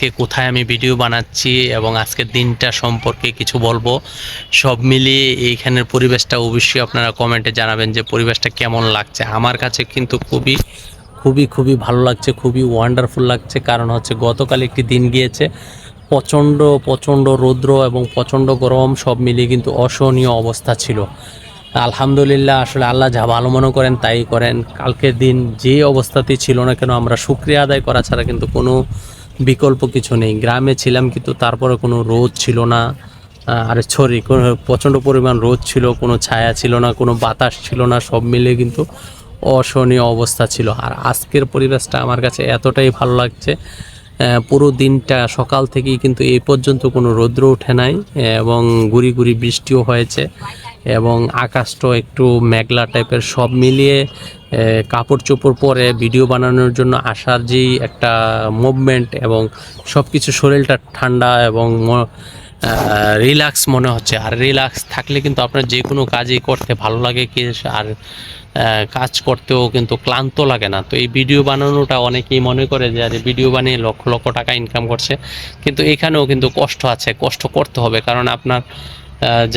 আজকে কোথায় আমি ভিডিও বানাচ্ছি এবং আজকের দিনটা সম্পর্কে কিছু বলব। সব মিলিয়ে এইখানের পরিবেশটা অবশ্যই আপনারা কমেন্টে জানাবেন যে পরিবেশটা কেমন লাগছে। আমার কাছে কিন্তু খুবই খুবই খুবই ভালো লাগছে, খুবই ওয়ান্ডারফুল লাগছে। কারণ হচ্ছে গতকাল একটি দিন গিয়েছে, প্রচণ্ড প্রচণ্ড রৌদ্র এবং প্রচণ্ড গরম, সব মিলিয়ে কিন্তু অসহনীয় অবস্থা ছিল। আলহামদুলিল্লাহ, আসলে আল্লাহ যা ভালো মনে করেন তাই করেন। কালকের দিন যে অবস্থাতেই ছিল না কেন, আমরা শুক্রিয়া আদায় করা ছাড়া কিন্তু কোনো বিকল্প কিছু নেই। গ্রামে ছিলাম কিন্তু তারপরে কোনো রোদ ছিল না। আরে সরি কোনো প্রচণ্ড পরিমাণ রোদ ছিল, কোনো ছায়া ছিল না, কোনো বাতাস ছিল না, সব মিলিয়ে কিন্তু অসহনীয় অবস্থা ছিল। আর আজকের পরিবেশটা আমার কাছে এতটাই ভালো লাগছে পুরো দিনটা সকাল থেকেই কিন্তু এই পর্যন্ত কোনো রৌদ্র ওঠে নাই, এবং গুড়ি গুড়ি বৃষ্টিও হয়েছে। এবং আকাশটাও একটু মেঘলা টাইপের সব মিলিয়ে কাপড় চোপড় পরে ভিডিও বানানোর জন্য আসার যেই একটা মুভমেন্ট এবং সব কিছু শরীরটা ঠান্ডা এবং রিল্যাক্স মনে হচ্ছে। আর রিল্যাক্স থাকলে কিন্তু আপনার যে কোনো কাজই করতে ভালো লাগে কি, আর কাজ করতেও কিন্তু ক্লান্ত লাগে না। তো এই ভিডিও বানানোটা অনেকেই মনে করে যে, আরে ভিডিও বানিয়ে লক্ষ লক্ষ টাকা ইনকাম করছে। কিন্তু এখানেও কিন্তু কষ্ট আছে, কষ্ট করতে হবে। কারণ আপনার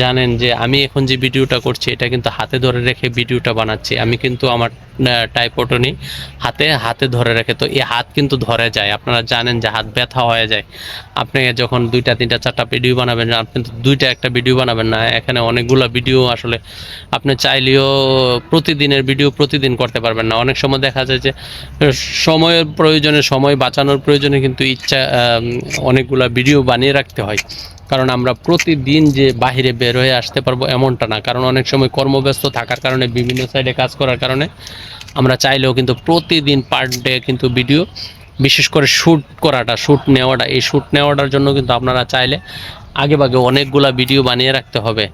জানেন যে আমি এখন যে ভিডিওটা করছি, এটা কিন্তু হাতে ধরে রেখে ভিডিওটা বানাচ্ছি। আমি কিন্তু আমার টাইপোটো নিই, হাতে হাতে ধরে রেখে। তো এই হাত কিন্তু ধরে যায়। আপনারা জানেন যে হাত ব্যথা হয়ে যায়। আপনি যখন দুইটা, তিনটা, চারটা ভিডিও বানাবেন, আপনি দুইটা একটা ভিডিও বানাবেন না। এখানে অনেকগুলো ভিডিও আসলে আপনি চাইলেও প্রতিদিনের ভিডিও প্রতিদিন করতে পারবেন না। অনেক সময় দেখা যায় যে সময়ের প্রয়োজনে, সময় বাঁচানোর প্রয়োজনে কিন্তু ইচ্ছা অনেকগুলো ভিডিও বানিয়ে রাখতে হয়। কারণ আমরা প্রতিদিন যে বাহিরে বের হয়ে আসতে পারব এমনটা না। কারণ অনেক সময় কর্মব্যস্ত থাকার কারণে, বিভিন্ন সাইডে কাজ করার কারণে আমরা চাইলেও কিন্তু প্রতিদিন পার ডে কিন্তু ভিডিও বিশেষ করে শ্যুট করাটা শ্যুট নেওয়াটা। এই শ্যুট নেওয়াটার জন্য কিন্তু আপনারা চাইলে আগেভাগে অনেকগুলা ভিডিও বানিয়ে রাখতে হবে।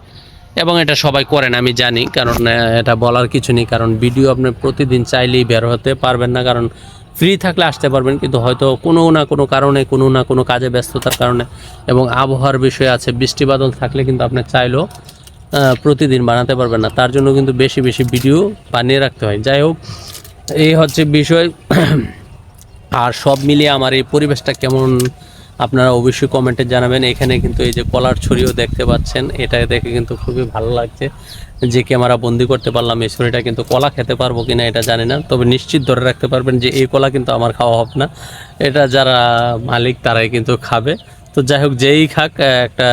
এবং এটা সবাই করেন আমি জানি, কারণ এটা বলার কিছু নেই, কারণ ভিডিও আপনি প্রতিদিন চাইলেই বের হতে পারবেন না, কারণ ফ্রি থাকলে আসতে পারবেন, কিন্তু হয়তো কোনো না কোনো কারণে, কোনো না কোনো কাজে ব্যস্ততার কারণে এবং আবহাওয়ার বিষয় আছে, বৃষ্টি বাদল থাকলে কিন্তু আপনি চাইলেও প্রতিদিন বানাতে পারবেন না, তার জন্য কিন্তু বেশি বেশি ভিডিও বানিয়ে রাখতে হয়। যাই হোক, এই হচ্ছে বিষয়, আর সব মিলিয়ে আমার এই পরিবেশটা কেমন আপনারা অবশ্যই কমেন্টে জানাবেন। এখানে কিন্তু এই যে কলার ছড়িও দেখতে পাচ্ছেন। এটা দেখে কিন্তু খুবই ভালো লাগছে যে ক্যামেরা বন্দি করতে পারলাম এই ছড়িটা কিন্তু কলা খেতে পারব কিনা এটা জানি না। তবে নিশ্চিত ধরে রাখতে পারবেন যে এই কলা কিন্তু আমার খাওয়া হবে না। এটা যারা মালিক তারাই কিন্তু খাবে। তো যাই হোক যেই খাক একটা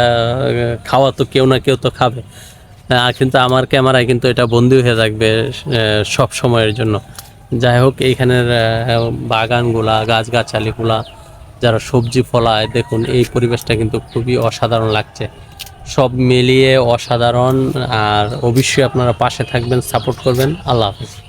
খাওয়া তো কেউ না কেউ তো খাবে। আহ, কিন্তু আমার ক্যামেরায় কিন্তু এটা বন্দি হয়ে থাকবে সব সময়ের জন্য। যাই হোক এইখানের বাগানগুলা গাছগাছালিগুলা যারা সবজি ফলায়, দেখুন, এই পরিবেশটা কিন্তু খুবই অসাধারণ লাগছে। সব মিলিয়ে অসাধারণ, আর অবশ্যই আপনারা পাশে থাকবেন, সাপোর্ট করবেন। আল্লাহ হাফিজ।